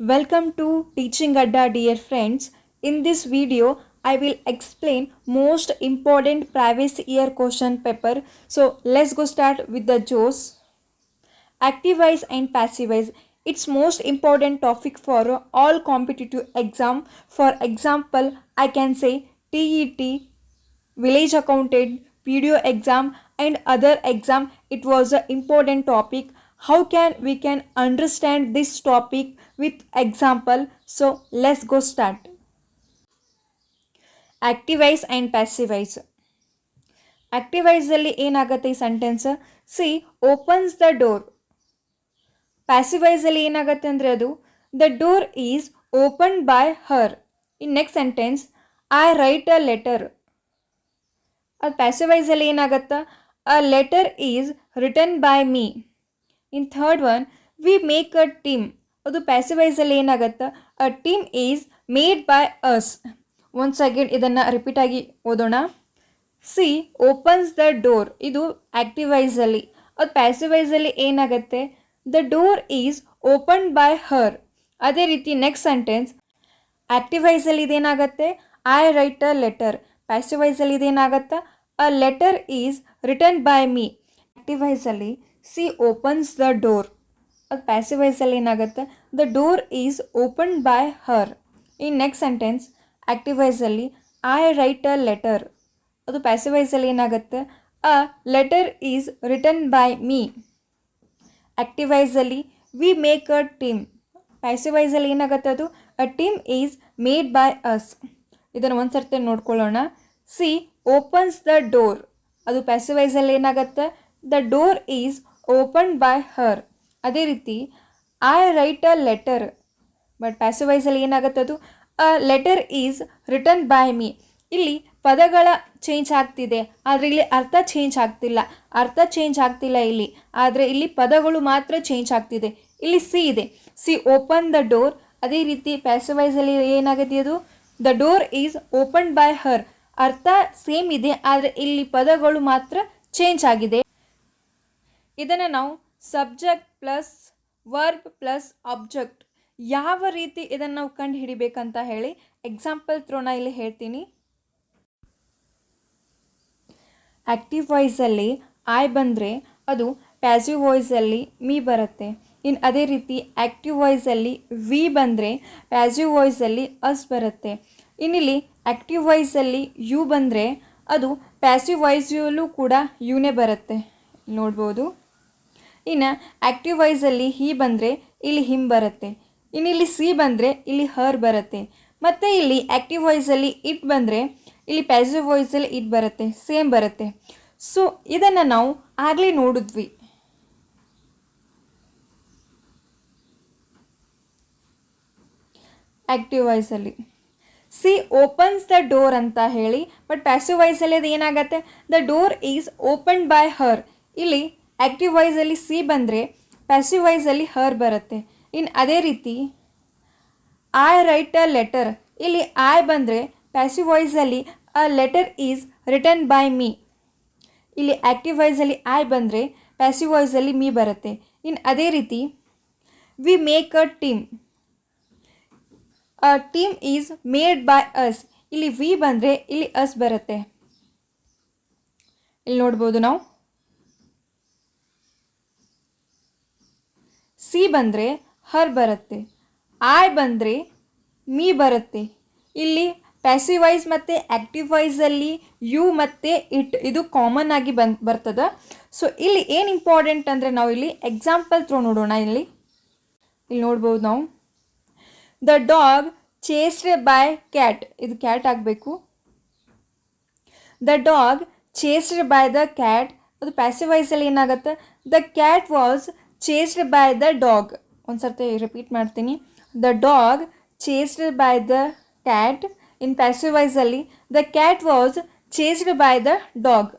Welcome to Teaching Adda dear friends. In this video I will explain most important previous year question paper. So let's go start with the JOS. Active wise and passive wise. It's most important topic for all competitive exam. For example, I can say TET, village accountant, PDO exam and other exam. It was an important topic. How can, we can understand this topic with example? So, let's go start. Active and passive voice wise. ಏನಾಗುತ್ತೆ ಈ sentence she opens the door ಪ್ಯಾಸಿವೈಸಲ್ಲಿ ಏನಾಗುತ್ತೆ ಅಂದರೆ ಅದು the door is open by her in next sentence I write a letter ಅದು ಪ್ಯಾಸಿವೈಸಲ್ಲಿ ವೈಸಲ್ಲಿ ಏನಾಗುತ್ತೆ a letter is written by me in third one we make a team ಅದು ಪ್ಯಾಸಿವೈಸಲ್ಲಿ ಏನಾಗತ್ತೆ? A team is made by us once again ಇದನ್ನು repeat ಆಗಿ ಓದೋಣ. ಸಿ ಓಪನ್ಸ್ ದ ಡೋರ್ ಇದು ಆ್ಯಕ್ಟಿವೈಸಲ್ಲಿ ವೈಸಲ್ಲಿ ಅದು ಪ್ಯಾಸಿವೈಸಲ್ಲಿ ಏನಾಗುತ್ತೆ? The door is open by her ಅದೇ ರೀತಿ ನೆಕ್ಸ್ಟ್ ಸೆಂಟೆನ್ಸ್ ಆ್ಯಕ್ಟಿವೈಸಲ್ಲಿ ಇದೇನಾಗತ್ತೆ? ಐ ರೈಟ್ ಅ ಲೆಟರ್ ಪ್ಯಾಸಿವೈಸಲ್ಲಿ ಇದೇನಾಗತ್ತೆ? A letter is written by me ಆ್ಯಕ್ಟಿವೈಸಲ್ಲಿ ವೈಸಲ್ಲಿ ಸಿ ಓಪನ್ಸ್ ದ ಡೋರ್ ಅದು ಪ್ಯಾಸಿವ್ ವೈಸಲ್ಲಿ ಏನಾಗುತ್ತೆ? The door is open by her in next sentence active ವೈಸಲ್ಲಿ I write a letter ಅದು passive ವೈಸಲ್ಲಿ ಏನಾಗುತ್ತೆ? A letter is written by me active ವೈಸಲ್ಲಿ we make a team passive ವೈಸಲ್ಲಿ ಏನಾಗುತ್ತೆ ಅದು? A team is made by us ಇದನ್ನು ಒಂದು ಸರ್ತಿ ನೋಡ್ಕೊಳ್ಳೋಣ. She opens the door ಅದು ಪ್ಯಾಸಿವ್ ವೈಸಲ್ಲಿ ಏನಾಗುತ್ತೆ? The door is open by her. ಅದೇ ರೀತಿ I write a letter but passive ವೈಸಲ್ಲಿ ಏನಾಗುತ್ತೆ ಅದು? A letter is written by me ಇಲ್ಲಿ ಪದಗಳ ಚೇಂಜ್ ಆಗ್ತಿದೆ, ಆದರೆ ಇಲ್ಲಿ ಅರ್ಥ ಚೇಂಜ್ ಆಗ್ತಿಲ್ಲ. ಅರ್ಥ ಚೇಂಜ್ ಆಗ್ತಿಲ್ಲ ಇಲ್ಲಿ, ಆದರೆ ಇಲ್ಲಿ ಪದಗಳು ಮಾತ್ರ ಚೇಂಜ್ ಆಗ್ತಿದೆ. ಇಲ್ಲಿ ಸಿ ಇದೆ. ಸಿ ಓಪನ್ ದ ಡೋರ್ ಅದೇ ರೀತಿ ಪ್ಯಾಸಿವೈಸಲ್ಲಿ ಏನಾಗುತ್ತೆ ಅದು? The door is open by her ಅರ್ಥ ಸೇಮ್ ಇದೆ, ಆದರೆ ಇಲ್ಲಿ ಪದಗಳು ಮಾತ್ರ ಚೇಂಜ್ ಆಗಿದೆ. ಇದನ್ನು ನಾವು subject plus verb plus object ಯಾವ ರೀತಿ ಇದನ್ನು ನಾವು ಕಂಡು ಹಿಡಿಬೇಕಂತ ಹೇಳಿ ಎಕ್ಸಾಂಪಲ್ ತ್ರೋನ ಇಲ್ಲಿ ಹೇಳ್ತೀನಿ. ಆ್ಯಕ್ಟಿವ್ ವಾಯ್ಸಲ್ಲಿ ಐ ಬಂದರೆ ಅದು ಪ್ಯಾಸಿವ್ ವಾಯ್ಸಲ್ಲಿ ಮೀ ಬರುತ್ತೆ. ಇನ್ನು ಅದೇ ರೀತಿ ಆ್ಯಕ್ಟಿವ್ ವಾಯ್ಸಲ್ಲಿ ವಿ ಬಂದರೆ ಪ್ಯಾಸಿವ್ ವಾಯ್ಸಲ್ಲಿ ಅಸ್ ಬರುತ್ತೆ. ಇನ್ನಿಲ್ಲಿ ಆ್ಯಕ್ಟಿವ್ ವಾಯ್ಸಲ್ಲಿ ಯು ಬಂದರೆ ಅದು ಪ್ಯಾಸಿವ್ ವಾಯ್ಸಲ್ಲೂ ಕೂಡ ಯುನೇ ಬರುತ್ತೆ. ನೋಡ್ಬೋದು. ಇನ್ನು ಆ್ಯಕ್ಟಿವ್ ವಾಯ್ಸಲ್ಲಿ ಹಿ ಬಂದರೆ ಇಲ್ಲಿ ಹಿಮ್ ಬರುತ್ತೆ. ಇನ್ನು ಇಲ್ಲಿ ಸಿ ಬಂದರೆ ಇಲ್ಲಿ ಹರ್ ಬರುತ್ತೆ. ಮತ್ತು ಇಲ್ಲಿ ಆ್ಯಕ್ಟಿವ್ ವಾಯ್ಸಲ್ಲಿ ಇಟ್ ಬಂದರೆ ಇಲ್ಲಿ ಪ್ಯಾಸಿವ್ ವಾಯ್ಸಲ್ಲಿ ಇಟ್ ಬರುತ್ತೆ ಸೇಮ್ ಬರುತ್ತೆ. ಸೊ ಇದನ್ನು ನಾವು ಆಗಲೇ ನೋಡಿದ್ವಿ. ಆ್ಯಕ್ಟಿವ್ ವಾಯ್ಸಲ್ಲಿ ಸಿ ಓಪನ್ಸ್ ದ ಡೋರ್ ಅಂತ ಹೇಳಿ ಬಟ್ ಪ್ಯಾಸಿವ್ ವಾಯ್ಸಲ್ಲಿ ಅದು ಏನಾಗುತ್ತೆ? The door is open by her ಇಲ್ಲಿ ಆ್ಯಕ್ಟಿವ್ ವಾಯ್ಸಲ್ಲಿ ಸಿ ಬಂದರೆ ಪ್ಯಾಸಿವ್ ವಾಯ್ಸಲ್ಲಿ ಹರ್ ಬರುತ್ತೆ. ಇನ್ನು ಅದೇ ರೀತಿ ಐ ರೈಟ್ ಅ ಲೆಟರ್ ಇಲ್ಲಿ ಐ ಬಂದರೆ passive ವಾಯ್ಸಲ್ಲಿ a letter is written by me ಇಲ್ಲಿ ಆ್ಯಕ್ಟಿವ್ ವಾಯ್ಸಲ್ಲಿ ಐ ಬಂದರೆ ಪ್ಯಾಸಿವ್ ವಾಯ್ಸಲ್ಲಿ ಮೀ ಬರುತ್ತೆ. ಇನ್ನು ಅದೇ ರೀತಿ we make a team a team is made by us ಇಲ್ಲಿ ವಿ ಬಂದರೆ, ಇಲ್ಲಿ ಅಸ್ ಬರುತ್ತೆ. ಇಲ್ಲಿ ನೋಡ್ಬೋದು ನಾವು. ಸಿ ಬಂದರೆ ಹರ್ ಬರುತ್ತೆ ಐ ಬಂದರೆ ಮೀ ಬರುತ್ತೆ. ಇಲ್ಲಿ ಪ್ಯಾಸಿವ್ ವೈಸ್ ಮತ್ತು ಆ್ಯಕ್ಟಿವ್ ವೈಸಲ್ಲಿ ಯು ಮತ್ತು ಇಟ್ ಇದು ಕಾಮನ್ ಆಗಿ ಬನ್ ಬರ್ತದೆ. ಸೊ ಇಲ್ಲಿ ಏನು ಇಂಪಾರ್ಟೆಂಟ್ ಅಂದರೆ ನಾವು ಇಲ್ಲಿ ಎಕ್ಸಾಂಪಲ್ ತ್ರೋ ನೋಡೋಣ ಇಲ್ಲಿ. ಇಲ್ಲಿ ನೋಡ್ಬೋದು ನಾವು. The dog chased by cat ಇದು ಕ್ಯಾಟ್ ಆಗಬೇಕು. The dog chased by the cat ಅದು ಪ್ಯಾಸಿವ್ ವೈಸಲ್ಲಿ ಏನಾಗುತ್ತೆ? The cat was chased by the dog ಒಂದು ಸರ್ತಿ ರಿಪೀಟ್ ಮಾಡ್ತೀನಿ. The dog chased by the cat in passive ವಾಯ್ಸಲ್ಲಿ the cat was chased by the dog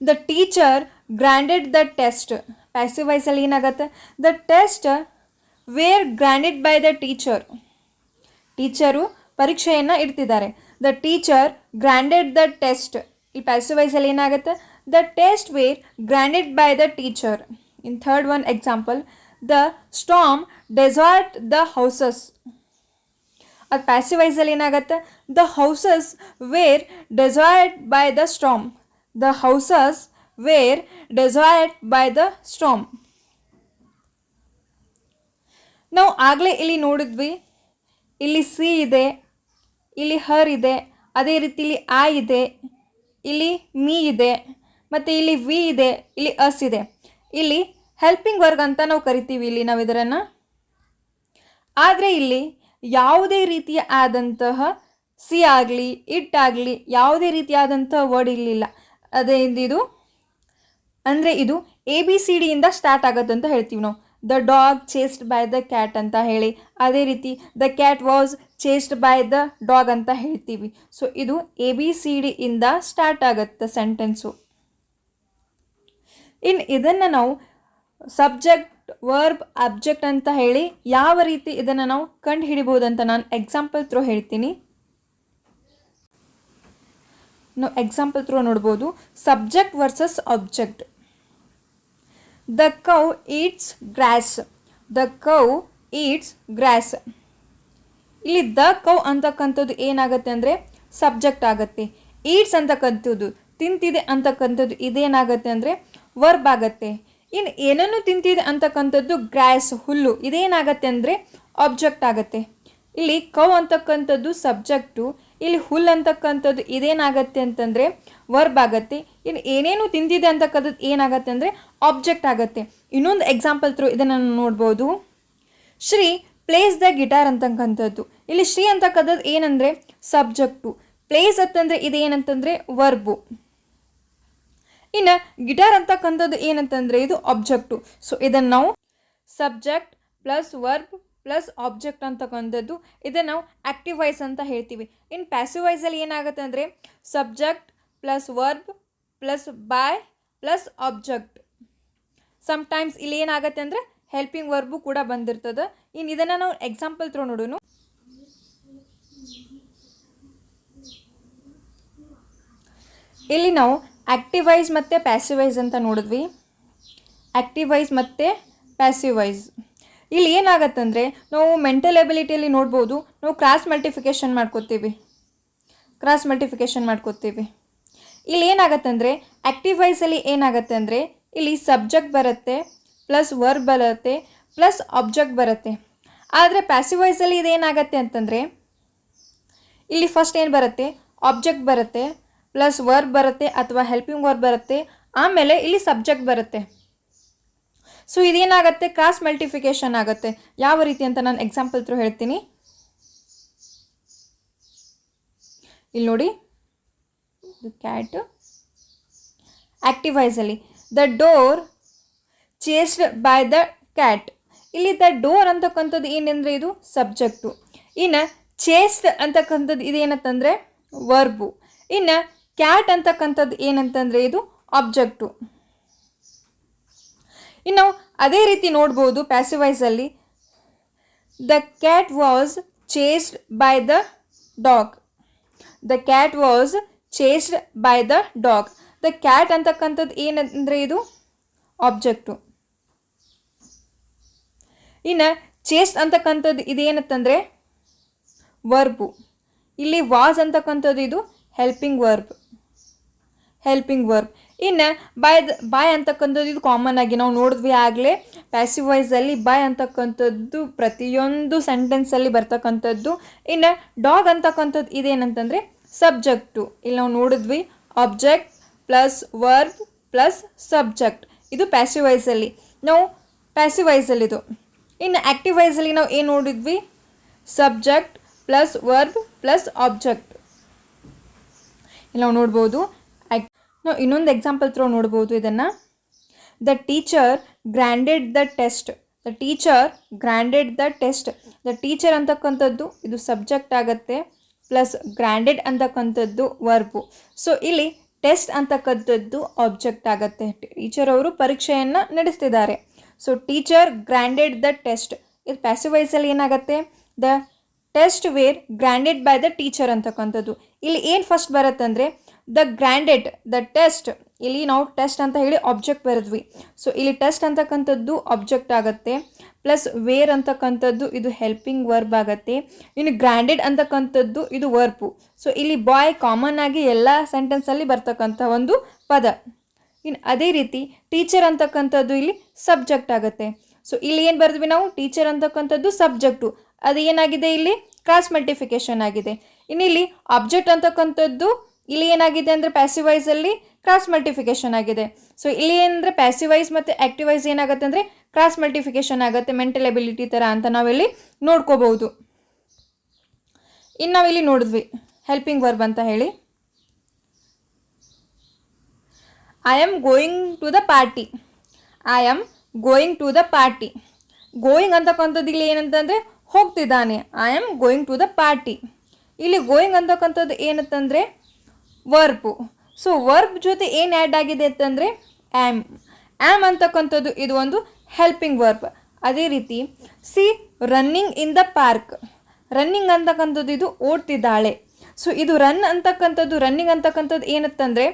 the teacher graded the test passive ಏನಾಗತ್ತೆ ಏನಾಗುತ್ತೆ? The test were graded by the teacher teacher ಪರೀಕ್ಷೆಯನ್ನು ಇಡ್ತಿದ್ದಾರೆ. The teacher graded the test ಈ passive ವಾಯ್ಸಲ್ಲಿ ಏನಾಗುತ್ತೆ? The test were graded by the teacher in third one example the storm desert the houses ಅದು ಪ್ಯಾಸಿವೈಸಲ್ಲಿ ಏನಾಗುತ್ತೆ? The houses were desert by the storm the houses were desert by the storm ನಾವು ಆಗಲೇ ಇಲ್ಲಿ ನೋಡಿದ್ವಿ. ಇಲ್ಲಿ ಸಿ ಇದೆ, ಇಲ್ಲಿ ಹರ್ ಇದೆ, ಅದೇ ರೀತಿ ಇಲ್ಲಿ ಆ ಇದೆ. ಇಲ್ಲಿ ಮೀ ಇದೆ, ಮತ್ತು ಇಲ್ಲಿ ವಿ ಇದೆ, ಇಲ್ಲಿ ಅಸ್ ಇದೆ. ಇಲ್ಲಿ ಹೆಲ್ಪಿಂಗ್ ವರ್ಗ್ ಅಂತ ನಾವು ಕರಿತೀವಿ ಇಲ್ಲಿ ನಾವು ಇದರನ್ನು. ಆದರೆ ಇಲ್ಲಿ ಯಾವುದೇ ರೀತಿಯ ಆದಂತಹ ಸಿ ಆಗಲಿ ಇಟ್ ಆಗಲಿ, ಯಾವುದೇ ರೀತಿಯಾದಂತಹ ವರ್ಡ್ ಇರಲಿಲ್ಲ. ಅದೇ ಇದು, ಅಂದರೆ ಇದು ಎ ಬಿ ಸಿ ಡಿಯಿಂದ ಸ್ಟಾರ್ಟ್ ಆಗುತ್ತೆ ಅಂತ ಹೇಳ್ತೀವಿ ನಾವು. The dog chased by the cat ಅಂತ ಹೇಳಿ. ಅದೇ ರೀತಿ the cat was chased by the dog ಅಂತ ಹೇಳ್ತೀವಿ. ಸೊ ಇದು ಎ ಬಿ ಸಿ ಇಂದ ಸ್ಟಾರ್ಟ್ ಆಗುತ್ತೆ ಸೆಂಟೆನ್ಸು ಇನ್ ಇದನ್ನು ನಾವು ಸಬ್ಜೆಕ್ಟ್ ವರ್ಬ್ ಅಬ್ಜೆಕ್ಟ್ ಅಂತ ಹೇಳಿ ಯಾವ ರೀತಿ ಇದನ್ನು ನಾವು ಕಂಡು ಅಂತ ನಾನು ಎಕ್ಸಾಂಪಲ್ ಥ್ರೂ ಹೇಳ್ತೀನಿ. ನಾವು ಎಕ್ಸಾಂಪಲ್ ಥ್ರೂ ನೋಡ್ಬೋದು. Subject versus object the cow eats grass. The cow eats grass. ಇಲ್ಲಿ ದ ಕೌ ಅಂತಕ್ಕಂಥದ್ದು ಏನಾಗುತ್ತೆ ಅಂದರೆ ಸಬ್ಜೆಕ್ಟ್ ಆಗುತ್ತೆ. ಈಟ್ಸ್ ಅಂತಕ್ಕಂಥದ್ದು, ತಿಂತಿದೆ ಅಂತಕ್ಕಂಥದ್ದು ಇದೇನಾಗುತ್ತೆ ಅಂದರೆ ವರ್ಬ್ ಆಗುತ್ತೆ. ಇನ್ನು ಏನನ್ನು ತಿಂತಿದೆ ಅಂತಕ್ಕಂಥದ್ದು ಗ್ರಾಸ್ ಹುಲ್ಲು, ಇದೇನಾಗತ್ತೆ ಅಂದರೆ ಆಬ್ಜೆಕ್ಟ್ ಆಗುತ್ತೆ. ಇಲ್ಲಿ ಕೌ ಅಂತಕ್ಕಂಥದ್ದು ಸಬ್ಜೆಕ್ಟು ಇಲ್ಲಿ ಹುಲ್ ಅಂತಕ್ಕಂಥದ್ದು ಇದೇನಾಗತ್ತೆ ಅಂತಂದರೆ ವರ್ಬ್ ಆಗತ್ತೆ. ಇನ್ನು ಏನೇನು ತಿಂದಿದೆ ಅಂತಕ್ಕಂಥದ್ದು ಏನಾಗತ್ತೆ ಅಂದರೆ ಆಬ್ಜೆಕ್ಟ್ ಆಗುತ್ತೆ. ಇನ್ನೊಂದು ಎಕ್ಸಾಂಪಲ್ ಥ್ರೂ ಇದನ್ನು ನೋಡ್ಬೋದು. ಶ್ರೀ ಪ್ಲೇಸ್ ದ ಗಿಟಾರ್ ಅಂತಕ್ಕಂಥದ್ದು. ಇಲ್ಲಿ ಶ್ರೀ ಅಂತಕ್ಕಂಥದ್ದು ಏನಂದರೆ ಸಬ್ಜೆಕ್ಟು ಪ್ಲೇಸ್ ಅಂತಂದರೆ ಇದೇನಂತಂದರೆ ವರ್ಬು ಇನ್ನು ಗಿಟಾರ್ ಅಂತಕ್ಕಂಥದ್ದು ಏನಂತಂದರೆ ಇದು ಆಬ್ಜೆಕ್ಟು ಸೊ ಇದನ್ನು ನಾವು subject plus verb plus object ಅಂತಕ್ಕಂಥದ್ದು ಇದನ್ನು ನಾವು ಆ್ಯಕ್ಟಿವ್ ವಾಯ್ಸ್ ಅಂತ ಹೇಳ್ತೀವಿ. ಇನ್ನು ಪ್ಯಾಸಿವ್ ವಾಯ್ಸಲ್ಲಿ ಏನಾಗುತ್ತೆ ಅಂದರೆ subject plus verb plus by plus object. Sometimes ಇಲ್ಲಿ ಏನಾಗುತ್ತೆ ಅಂದರೆ ಹೆಲ್ಪಿಂಗ್ ವರ್ಬು ಕೂಡ ಬಂದಿರ್ತದೆ. ಇನ್ನು ಇದನ್ನು ನಾವು ಎಕ್ಸಾಂಪಲ್ ತ್ರೋ ನೋಡೋಣ. ಇಲ್ಲಿ ನಾವು ಆ್ಯಕ್ಟಿವೈಸ್ ಮತ್ತು ಪ್ಯಾಸಿವೈಸ್ ಅಂತ ನೋಡಿದ್ವಿ. ಆ್ಯಕ್ಟಿವೈಸ್ ಮತ್ತು ಪ್ಯಾಸಿವೈಸ್ ಇಲ್ಲಿ ಏನಾಗತ್ತಂದರೆ ನಾವು ಮೆಂಟಲ್ ಎಬಿಲಿಟಿಯಲ್ಲಿ ನೋಡ್ಬೋದು, ನಾವು ಕ್ರಾಸ್ ಮಲ್ಟಿಫಿಕೇಷನ್ ಮಾಡ್ಕೋತೀವಿ. ಕ್ರಾಸ್ ಮಲ್ಟಿಫಿಕೇಷನ್ ಮಾಡ್ಕೋತೀವಿ. ಇಲ್ಲಿ ಏನಾಗತ್ತಂದರೆ ಆ್ಯಕ್ಟಿವೈಸಲ್ಲಿ ಏನಾಗುತ್ತೆ ಅಂದರೆ ಇಲ್ಲಿ ಸಬ್ಜೆಕ್ಟ್ ಬರುತ್ತೆ ಪ್ಲಸ್ ವರ್ಬ್ ಬರುತ್ತೆ ಪ್ಲಸ್ ಆಬ್ಜೆಕ್ಟ್ ಬರುತ್ತೆ. ಆದರೆ ಪ್ಯಾಸಿವ್ ವೈಸಲ್ಲಿ ಇದೇನಾಗತ್ತೆ ಅಂತಂದರೆ ಇಲ್ಲಿ ಫಸ್ಟ್ ಏನು ಬರುತ್ತೆ? ಆಬ್ಜೆಕ್ಟ್ ಬರುತ್ತೆ ಪ್ಲಸ್ ವರ್ಬ್ ಬರುತ್ತೆ ಅಥವಾ ಹೆಲ್ಪಿಂಗ್ ವರ್ಬ್ ಬರುತ್ತೆ, ಆಮೇಲೆ ಇಲ್ಲಿ ಸಬ್ಜೆಕ್ಟ್ ಬರುತ್ತೆ. ಸೊ ಇದೇನಾಗುತ್ತೆ? ಕ್ರಾಸ್ ಮಲ್ಟಿಫಿಕೇಶನ್ ಆಗುತ್ತೆ. ಯಾವ ರೀತಿ ಅಂತ ನಾನು ಎಕ್ಸಾಂಪಲ್ ಥ್ರೂ ಹೇಳ್ತೀನಿ. ಇಲ್ಲಿ ನೋಡಿ. Cat ಆ್ಯಕ್ಟಿವೈಸಲ್ಲಿ the door chased by the cat ಇಲ್ಲಿ ದ ಡೋರ್ ಅಂತಕ್ಕಂಥದ್ದು ಏನಂದರೆ ಇದು? ಸಬ್ಜೆಕ್ಟು ಇನ್ನು ಚೇಸ್ಡ್ ಅಂತಕ್ಕಂಥದ್ದು ಇದೇನಂತಂದರೆ ವರ್ಬು ಇನ್ನು ಕ್ಯಾಟ್ ಅಂತಕ್ಕಂಥದ್ದು ಏನಂತಂದರೆ ಇದು? ಆಬ್ಜೆಕ್ಟು ಇನ್ನು ಅದೇ ರೀತಿ ನೋಡ್ಬೋದು ಪ್ಯಾಸಿವೈಸಲ್ಲಿ the cat was chased by the dog the cat was chased by the dog the cat ಅಂತಕ್ಕಂಥದ್ದು ಏನಂದರೆ ಇದು? ಆಬ್ಜೆಕ್ಟು ಇನ್ನು ಚೇಸ್ಟ್ ಅಂತಕ್ಕಂಥದ್ದು ಇದೇನತ್ತಂದರೆ ವರ್ಬು ಇಲ್ಲಿ ವಾಸ್ ಅಂತಕ್ಕಂಥದ್ದು ಇದು ಹೆಲ್ಪಿಂಗ್ ವರ್ಬ್ ಹೆಲ್ಪಿಂಗ್ ವರ್ಬ್ ಇನ್ನು ಬಾಯ್ ಬಾಯ್ ಅಂತಕ್ಕಂಥದ್ದು ಇದು ಕಾಮನ್ ಆಗಿ ನಾವು ನೋಡಿದ್ವಿ ಆಗಲೇ. ಪ್ಯಾಸಿವ್ ವಾಯ್ಸಲ್ಲಿ ಬಾಯ್ ಅಂತಕ್ಕಂಥದ್ದು ಪ್ರತಿಯೊಂದು ಸೆಂಟೆನ್ಸಲ್ಲಿ ಬರ್ತಕ್ಕಂಥದ್ದು. ಇನ್ನು ಡಾಗ್ ಅಂತಕ್ಕಂಥದ್ದು ಇದೇನಂತಂದರೆ ಸಬ್ಜೆಕ್ಟು ಇಲ್ಲಿ ನಾವು ನೋಡಿದ್ವಿ object plus verb plus subject ಇದು ಪ್ಯಾಸಿವ್ ವಾಯ್ಸಲ್ಲಿ ನಾವು ಪ್ಯಾಸಿವ್ ವಾಯ್ಸಲ್ಲಿದು ಇನ್ನು ಆ್ಯಕ್ಟಿವ್ ವಾಯ್ಸಲ್ಲಿ ನಾವು ಏನು ನೋಡಿದ್ವಿ? Subject plus verb plus object ಇಲ್ಲಿ ನಾವು ನೋಡ್ಬೋದು. ನಾವು ಇನ್ನೊಂದು ಎಕ್ಸಾಂಪಲ್ ತ್ರೋ ನೋಡ್ಬೋದು ಇದನ್ನು. The teacher graded the test the teacher graded the test the teacher ಅಂತಕ್ಕಂಥದ್ದು, ಇದು ಸಬ್ಜೆಕ್ಟ್ ಆಗುತ್ತೆ ಪ್ಲಸ್ ಗ್ರ್ಯಾಂಡೆಡ್ ಅಂತಕ್ಕಂಥದ್ದು ವರ್ಬು ಸೊ ಇಲ್ಲಿ ಟೆಸ್ಟ್ ಅಂತಕ್ಕಂಥದ್ದು ಆಬ್ಜೆಕ್ಟ್ ಆಗುತ್ತೆ. ಟೀಚರ್ ಅವರು ಪರೀಕ್ಷೆಯನ್ನು ನಡೆಸ್ತಿದ್ದಾರೆ. So teacher graded the test ಇದು ಪ್ಯಾಸಿವೈಸಲ್ಲಿ ಏನಾಗುತ್ತೆ? The test were graded by the teacher ಅಂತಕ್ಕಂಥದ್ದು. ಇಲ್ಲಿ ಏನು ಫಸ್ಟ್ ಬರುತ್ತಂದರೆ ದ ಗ್ರ್ಯಾಂಡೆಡ್, ದ ಟೆಸ್ಟ್. ಇಲ್ಲಿ ನಾವು ಟೆಸ್ಟ್ ಅಂತ ಹೇಳಿ ಆಬ್ಜೆಕ್ಟ್ ಬರೆದ್ವಿ. ಸೊ ಇಲ್ಲಿ ಟೆಸ್ಟ್ ಅಂತಕ್ಕಂಥದ್ದು ಆಬ್ಜೆಕ್ಟ್ ಆಗುತ್ತೆ. ಪ್ಲಸ್ ವೇರ್ ಅಂತಕ್ಕಂಥದ್ದು ಇದು ಹೆಲ್ಪಿಂಗ್ ವರ್ಬ್ ಆಗುತ್ತೆ. ಇನ್ನು ಗ್ರ್ಯಾಂಡೆಡ್ ಅಂತಕ್ಕಂಥದ್ದು ಇದು ವರ್ಪು ಸೊ ಇಲ್ಲಿ ಬಾಯ್ ಕಾಮನ್ ಆಗಿ ಎಲ್ಲ ಸೆಂಟೆನ್ಸಲ್ಲಿ ಬರ್ತಕ್ಕಂಥ ಒಂದು ಪದ. ಇನ್ನು ಅದೇ ರೀತಿ ಟೀಚರ್ ಅಂತಕ್ಕಂಥದ್ದು ಇಲ್ಲಿ ಸಬ್ಜೆಕ್ಟ್ ಆಗುತ್ತೆ. ಸೊ ಇಲ್ಲಿ ಏನು ಬರೆದ್ವಿ ನಾವು? ಟೀಚರ್ ಅಂತಕ್ಕಂಥದ್ದು ಸಬ್ಜೆಕ್ಟು ಅದು ಏನಾಗಿದೆ ಇಲ್ಲಿ? ಕ್ರಾಸ್ ಮಲ್ಟಿಫಿಕೇಶನ್ ಆಗಿದೆ. ಇನ್ನು ಇಲ್ಲಿ ಆಬ್ಜೆಕ್ಟ್ ಅಂತಕ್ಕಂಥದ್ದು ಇಲ್ಲಿ ಏನಾಗಿದೆ ಅಂದರೆ ಪ್ಯಾಸಿವೈಸಲ್ಲಿ ಕ್ರಾಸ್ ಮಲ್ಟಿಫಿಕೇಶನ್ ಆಗಿದೆ. ಸೊ ಇಲ್ಲಿ ಏನಂದರೆ ಪ್ಯಾಸಿವೈಸ್ ಮತ್ತು ಆ್ಯಕ್ಟಿವೈಸ್ ಏನಾಗುತ್ತೆ ಅಂದರೆ ಕ್ರಾಸ್ ಮಲ್ಟಿಫಿಕೇಶನ್ ಆಗುತ್ತೆ ಮೆಂಟಲ್ ಎಬಿಲಿಟಿ ಥರ ಅಂತ ನಾವಿಲ್ಲಿ ನೋಡ್ಕೋಬಹುದು. ಇನ್ನು ನಾವಿಲ್ಲಿ ನೋಡಿದ್ವಿ ಹೆಲ್ಪಿಂಗ್ ವರ್ಬ್ ಅಂತ ಹೇಳಿ. I am going to the party I am going to the party going ಅಂತಕ್ಕಂಥದ್ದು ಇಲ್ಲಿ ಏನಂತಂದರೆ ಹೋಗ್ತಿದ್ದಾನೆ. I am going to the party ಇಲ್ಲಿ ಗೋಯಿಂಗ್ ಅಂತಕ್ಕಂಥದ್ದು ಏನಂತಂದರೆ ವರ್ಬು. ಸೊ ವರ್ಬ್ ಜೊತೆ ಏನು ಆ್ಯಡ್ ಆಗಿದೆ ಅಂತಂದರೆ ಆ್ಯಮ್ ಆ್ಯಮ್ ಅಂತಕ್ಕಂಥದ್ದು ಇದು ಒಂದು ಹೆಲ್ಪಿಂಗ್ ವರ್ಬ್ ಅದೇ ರೀತಿ she running in the park running ಅಂತಕ್ಕಂಥದ್ದು ಇದು ಓಡ್ತಿದ್ದಾಳೆ. ಸೊ ಇದು ರನ್ ಅಂತಕ್ಕಂಥದ್ದು ರನ್ನಿಂಗ್ ಅಂತಕ್ಕಂಥದ್ದು ಏನಂತಂದರೆ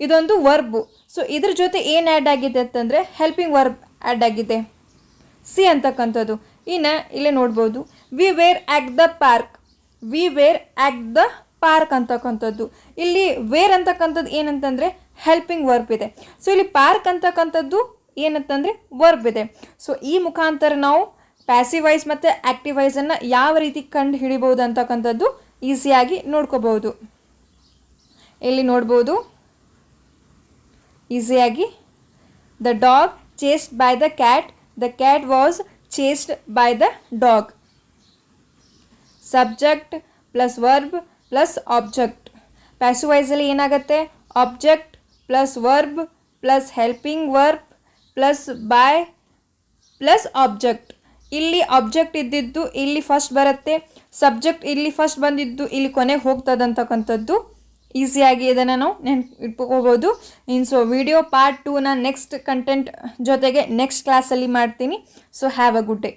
ಇದೊಂದು ವರ್ಬು ಸೊ ಇದ್ರ ಜೊತೆ ಏನು ಆ್ಯಡ್ ಆಗಿದೆ ಅಂತಂದರೆ ಹೆಲ್ಪಿಂಗ್ ವರ್ಬ್ ಆ್ಯಡ್ ಆಗಿದೆ. ಸಿ ಅಂತಕ್ಕಂಥದ್ದು. ಇನ್ನು, ಇಲ್ಲೇ ನೋಡ್ಬೋದು. We were at the park we were at the park ಅಂತಕ್ಕಂಥದ್ದು. ಇಲ್ಲಿ ವೇರ್ ಅಂತಕ್ಕಂಥದ್ದು ಏನಂತಂದರೆ ಹೆಲ್ಪಿಂಗ್ ವರ್ಬ್ ಇದೆ. ಸೊ ಇಲ್ಲಿ ಪಾರ್ಕ್ ಅಂತಕ್ಕಂಥದ್ದು ಏನಂತಂದರೆ ವರ್ಬ್ ಇದೆ. ಸೊ ಈ ಮುಖಾಂತರ ನಾವು ಪ್ಯಾಸಿವೈಸ್ ಮತ್ತು ಆ್ಯಕ್ಟಿವೈಸನ್ನು ಯಾವ ರೀತಿ ಕಂಡು ಹಿಡಿಬೋದು ಅಂತಕ್ಕಂಥದ್ದು ಈಸಿಯಾಗಿ ನೋಡ್ಕೋಬೋದು ಇಲ್ಲಿ ನೋಡ್ಬೋದು. ಈಸಿಯಾಗಿ the dog chased by the cat the cat was chased by the dog subject plus verb plus object ಪ್ಯಾಸಿವೈಸಲ್ಲಿ ಏನಾಗುತ್ತೆ? Object plus verb plus helping verb plus by plus object ಇಲ್ಲಿ ಆಬ್ಜೆಕ್ಟ್ ಇದ್ದಿದ್ದು ಇಲ್ಲಿ ಫಸ್ಟ್ ಬರುತ್ತೆ. ಸಬ್ಜೆಕ್ಟ್ ಇಲ್ಲಿ first ಬಂದಿದ್ದು ಇಲ್ಲಿ ಕೊನೆಗೆ ಹೋಗ್ತದಂತಕ್ಕಂಥದ್ದು ಈಸಿಯಾಗಿ ಇದನ್ನು ನಾವು ನೆನ್ಪು ಇಟ್ಕೋಬೋದು ಇನ್ನು ಸೊ ವಿಡಿಯೋ ಪಾರ್ಟ್ ಟೂನ ನೆಕ್ಸ್ಟ್ ಕಂಟೆಂಟ್ ಜೊತೆಗೆ ನೆಕ್ಸ್ಟ್ ಕ್ಲಾಸಲ್ಲಿ ಮಾಡ್ತೀನಿ. So have a good day